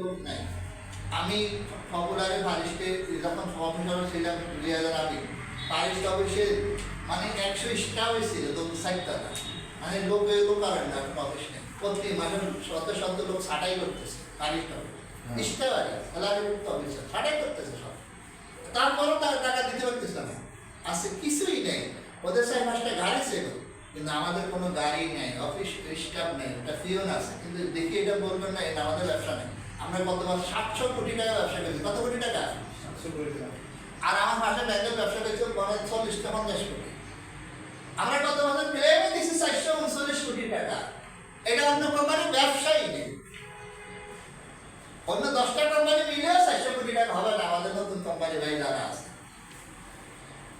লোক নাই। আমি ফবুলারে ফারিস্টে যখন অফিসার ছিলাম দুই হাজার আগে ফারিস্ট অফিসে মানে একশো স্টাফ ছিল দু সাইডটা মানে লোক এগুলো করেন না অফিস নেই। প্রতি মাসে শত শত লোক ছাটাই করতেছে ফারিস্ট অফিস স্টাফ আর স্যালারি অফিসার ছাটাই করতেছে সব। তারপরও তার টাকা দিতে পারতেছে না। আছে কিছুই নেই। ওদের সাথে পাঁচটা গাড়ি ছিল কিন্তু আমাদের কোনো গাড়ি নেই অফিস স্টাফ নেই একটা ফিওন আছে। কিন্তু দেখি এটা বলবেন না এটা আমাদের ব্যবসা নেই। আমরা গত মাস সাতশো কোটি টাকা ব্যবসা করেছি। কত কোটি টাকা? আর আমার পাশে ব্যাংকের ব্যবসা করেছে মানে চল্লিশটা পঞ্চাশ কোটি। আমরা গত মাসে ক্লেমে দিচ্ছি চারশো উনচল্লিশ কোটি টাকা। এটা অন্য কোম্পানির ব্যবসাই নেই। অন্য দশটা কোম্পানি মিলেও চারশো কোটি টাকা হবে না আমাদের নতুন কোম্পানি ভাই যারা আছে।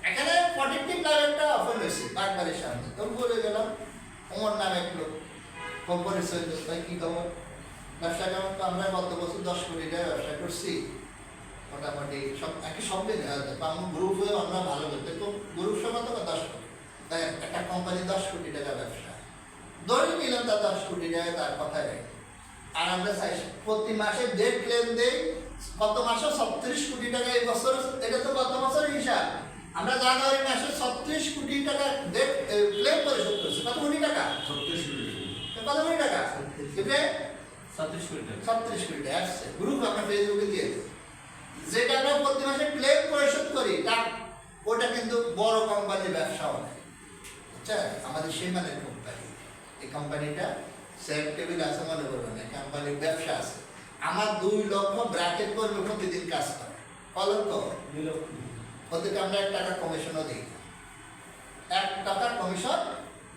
এখানে প্রোটেক্টিভ লাভ একটা অফার হয়েছে বাগবাড়ির সামনে। তো বলে গেলাম ওমর নামে এক লোক পরিচয় দিল, ভাই কি খবর? ব্যবসা কেমন আমরা গত বছর দশ কোটি টাকা ব্যবসা করছি, মোটামুটি সব গ্রুপ হয়ে আমরা ভালো করতে তো গ্রুপ তো দশ কোটি। তাই একটা কোম্পানি দশ কোটি টাকা ব্যবসা। ধরে নিলাম তার দশ কোটি টাকা তার কথায় রাখি। আর আমরা চাই প্রতি মাসে ডেট ক্লেম দেই গত মাসে ছত্রিশ কোটি টাকা, এই বছর এটা তো গত বছরের হিসাব আমরা জানুয়ারি মাসে ছত্রিশ কোটি টাকা ডেট ক্লেম পরিশোধ করছি কত কোটি টাকা কত কোটি টাকা এটা সাতত্রিশ কোটি টাকা ছত্রিশ কোটি টাকা আসছে গ্রুপ আমরা ফেসবুকে দিয়ে দিই। যেটা আমরা প্রতি মাসে ক্লেম পরিশোধ করি তা ওটা কিন্তু বড় কোম্পানির ব্যবসাও নেই আচ্ছা আমাদের সীমানের কোম্পানি এই কোম্পানিটা সেফ টেবিল আছে মনে করবেন এই কোম্পানির ব্যবসা আছে। আমার দুই লক্ষ ব্র্যাকেট করবে প্রতিদিন কাজ করে। কলঙ্ক ওদেরকে আমরা এক টাকা কমিশনও দিই না। এক টাকার কমিশন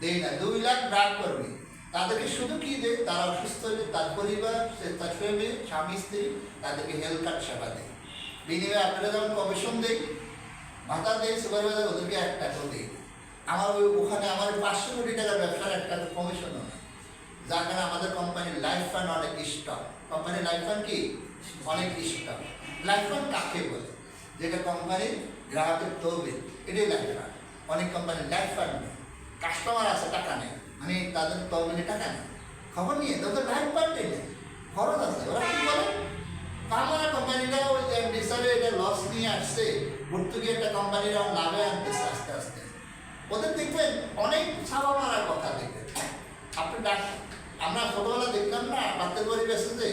দেই না দুই লাখ ব্রাক করবে। তাদেরকে শুধু কি দেয়? তারা অসুস্থ হলে তার পরিবার তার ফ্যামিলি স্বামী, স্ত্রী, তাদেরকে হেলথ কার্ড সেবা দেয়। বিনিময়ে আপনারা যেমন কমিশন দেই ভাতা দেয় সুপারভাইজার ওদেরকে এক টাকাও দেয় আমার ওই ওখানে আমার পাঁচশো কোটি টাকার ব্যবসার এক টাকা কমিশনও নেই। যার কারণে আমাদের কোম্পানির লাইফ ফান্ড অনেক স্টক কোম্পানির লাইফ ফান্ড কি? অনেক স্টক লাইফ ফান্ড কাকে বলে? যেটা কোম্পানির গ্রাহকের তহবিল এটাই লাইফ ফান্ড অনেক কোম্পানির লাইফ ফান্ড নেই। কাস্টমার আছে, টাকা নেই। মানে তাদের তহবিলে টাকা নেই। খবর নিয়ে তোদের লাইফ ফান্ডই নেই। খরচ আছে। ওরা কি বলে? আমার কোম্পানিটা ওই এমডি এটা লস নিয়ে আসছে, ভর্তুকি একটা কোম্পানিরা লাভে আনতেছে আস্তে আস্তে। ওদের দেখবেন অনেক ছাপা মারার কথা দেখবেন। আপনি ডাক আমরা ছোটবেলা দেখলাম না বাচ্চার বাড়ি বেসে যে,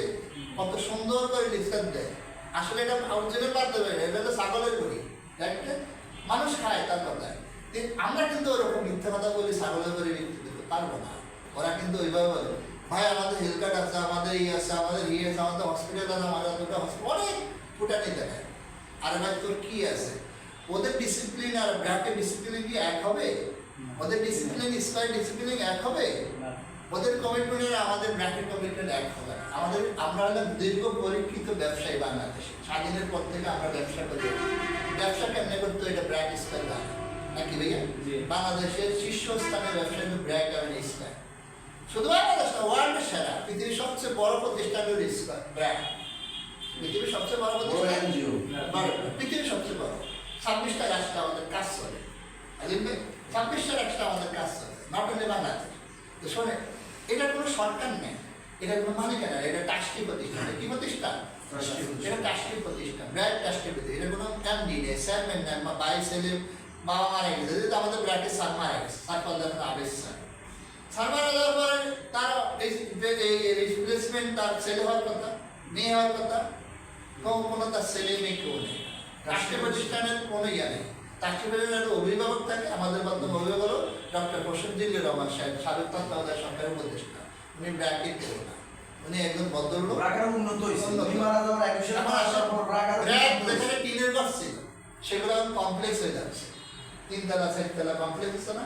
কত সুন্দর করে লিখতে দেয়। আসলে এটা অরিজিনাল বাদ দেবে এটা হলো ছাগলের বড়ি। দেখবেন, মানুষ খায় তার কথায়। আমরা কিন্তু ওরকম মিথ্যা কথা বলি, ছাগলের বড়ি পারব না। ওরা কিন্তু ওইভাবে বলে ভাই আমাদের হেলথ কার্ড আছে আমাদের ই আছে আমাদের ই আছে আমাদের হসপিটাল আছে আমাদের দুটো হসপিটাল অনেক ফুটানি দেখায়। আরে ভাই তোর কি আছে? ওদের ডিসিপ্লিন আর ব্র্যাকের ডিসিপ্লিন কি এক হবে? ওদের ডিসিপ্লিন স্কোয়ার ডিসিপ্লিন এক হবে? ওদের কমিটমেন্ট আর আমাদের ব্র্যাকেট কমিটমেন্ট এক হবে আমাদের আমরা হলাম দীর্ঘ পরীক্ষিত ব্যবসায়ী বাংলাদেশে। স্বাধীনের পর থেকে আমরা ব্যবসা করি। ব্যবসা কেমনে করতো এটা ব্র্যাক স্কোয়ার জানে নাকি ভাইয়া? বাংলাদেশের শীর্ষস্থানে ব্যবসা কিন্তু ব্র্যাক এবং স্কোয়ার শুধু বাংলাদেশ না ওয়ার্ল্ডের সেরা পৃথিবীর সবচেয়ে বড় প্রতিষ্ঠান হলো স্কোয়ার ব্র্যাক পৃথিবীর সবচেয়ে বড় প্রতিষ্ঠান? পৃথিবীর সবচেয়ে বড়। ছাব্বিশটা রাষ্ট্র আমাদের কাজ চলে। ছাব্বিশটা রাষ্ট্র আমাদের কাজ চলে। Not only Bangladesh. তো শোনে এটা কোনো সরকার নেই এটা কোনো মালিকানা এটা ট্রাস্টি প্রতিষ্ঠান। কি প্রতিষ্ঠান। এটা ট্রাস্টি প্রতিষ্ঠান। ব্র্যাক ট্রাস্টি প্রতিষ্ঠান। এটা কোনো এমডি নেই চেয়ারম্যান নেই বা বাই ছেলে বাবা মারা গেছে যেহেতু আমাদের ব্র্যাকের স্যার মারা গেছে স্যার পর্যন্ত আবেশ স্যার স্যার মারা যাওয়ার পরে তার রিপ্লেসমেন্ট তার ছেলে হওয়ার কথা মেয়ে হওয়ার কথা কোনো কোনো তার ছেলে মেয়ে কেউ নেই। রাষ্ট্রীয় প্রতিষ্ঠানের কোনো ইয়া নেই। রাষ্ট্রীয় প্রতিষ্ঠানের অভিভাবক থাকে আমাদের মাধ্যমে অভিভাবক ডক্টর প্রসেনজিল্লুর রহমান সাহেব সাবেক তত্ত্বাবধায়ক সরকারের উপদেষ্টা। উনি ব্র্যাকেট কেউ না। উনি একজন ভদ্রলোক। রাগার উন্নত হয়েছে। উনি মারা যাওয়ার এক বছর আসার পর রাগার ব্র্যাক যেখানে টিনের ঘর ছিল সেগুলো এখন কমপ্লেক্স হয়ে যাচ্ছে। তিনতলা চারতলা কমপ্লেক্স হচ্ছে না?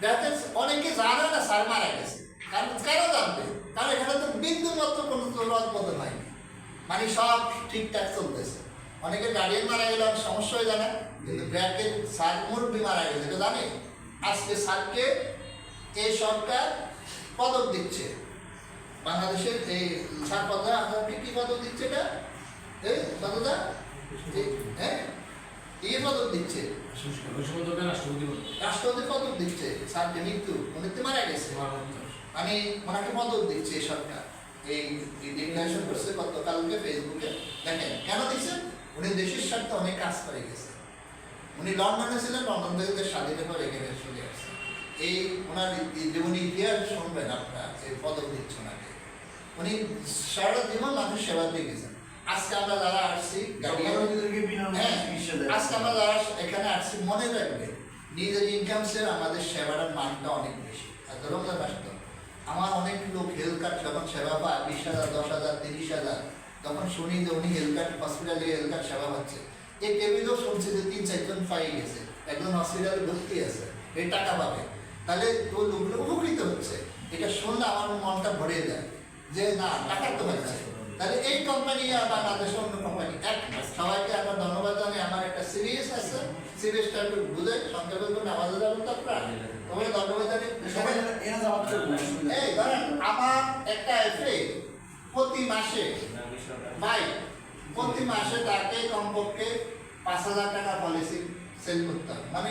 ব্র্যাকের অনেকে জানে না স্যার মারা গেছে। কারণ কেন জানবে? কারণ এখানে তো বিন্দু মাত্র কোনো রদবদল হয়নি। মানে সব ঠিকঠাক চলতেছে। অনেকে গার্ডিয়ান মারা গেলে অনেক সমস্যা হয়ে জানে কিন্তু ব্র্যাকের স্যার মুরব্বী মারা গেছে এটা জানে আজকে স্যারকে এই সরকার পদক দিচ্ছে। বাংলাদেশের এই স্যার পদক আপনি কি পদক দিচ্ছে এটা? এই পদকটা হ্যাঁ? এই পদক দিচ্ছে। রাষ্ট্রপতি পদক দিচ্ছে স্যারকে মৃত্যু উনি মারা গেছে ওনাকে পদক দিচ্ছে এই সরকার এই ডিক্লারেশন করছে গতকালকে ফেসবুকে দেখেন কেন দিচ্ছেন উনি দেশের স্বার্থে অনেক কাজ করে গেছে উনি লন্ডনে ছিলেন লন্ডন থেকে স্বাধীনের পর এখানে চলে আসছে এই ওনার জীবনী ইতিহাস শুনবেন আপনারা এই পদক দিচ্ছ ওনাকে উনি সারা জীবন মানুষ সেবা দিয়ে গেছেন আজকে আমরা যারা আসছি হ্যাঁ। আজকে আমরা যারা এখানে আসছি মনে রাখবে নিজের ইনকাম আমাদের মানটা অনেক বেশি। আর ধরুন আমার অনেক লোক হেলথ কার্ড যখন সেবা পায় বিশ হাজার দশ হাজার তিরিশ হাজার তখন শুনি যে উনি হেলথ কার্ড হসপিটালে হেলথ কার্ড সেবা পাচ্ছে এই টেবিলও শুনছি যে তিন চারজন পাই গেছে। একজন হসপিটালে ভর্তি আছে এই টাকা পাবে। তাহলে তো লোকগুলো উপকৃত হচ্ছে। এটা শুনলে আমার মনটা ভরে যায় যে না টাকা তো হচ্ছে। তাহলে এই কোম্পানি আর বাংলাদেশের অন্য কোম্পানি এক না। সবাইকে আমার ধন্যবাদ জানাই। আমার একটা সিরিয়াস আছে। সিরিয়াসটা একটু বুঝে সংক্ষেপে করে নামাজে যাবেন তো আপনারা তোমাকে ধন্যবাদ জানাই। নেই। এই ধরেন আমার একটা এফে প্রতি মাসে ভাই প্রতি মাসে তাকে কমপক্ষে পাঁচ হাজার টাকা পলিসি সেল করতে হবে মানে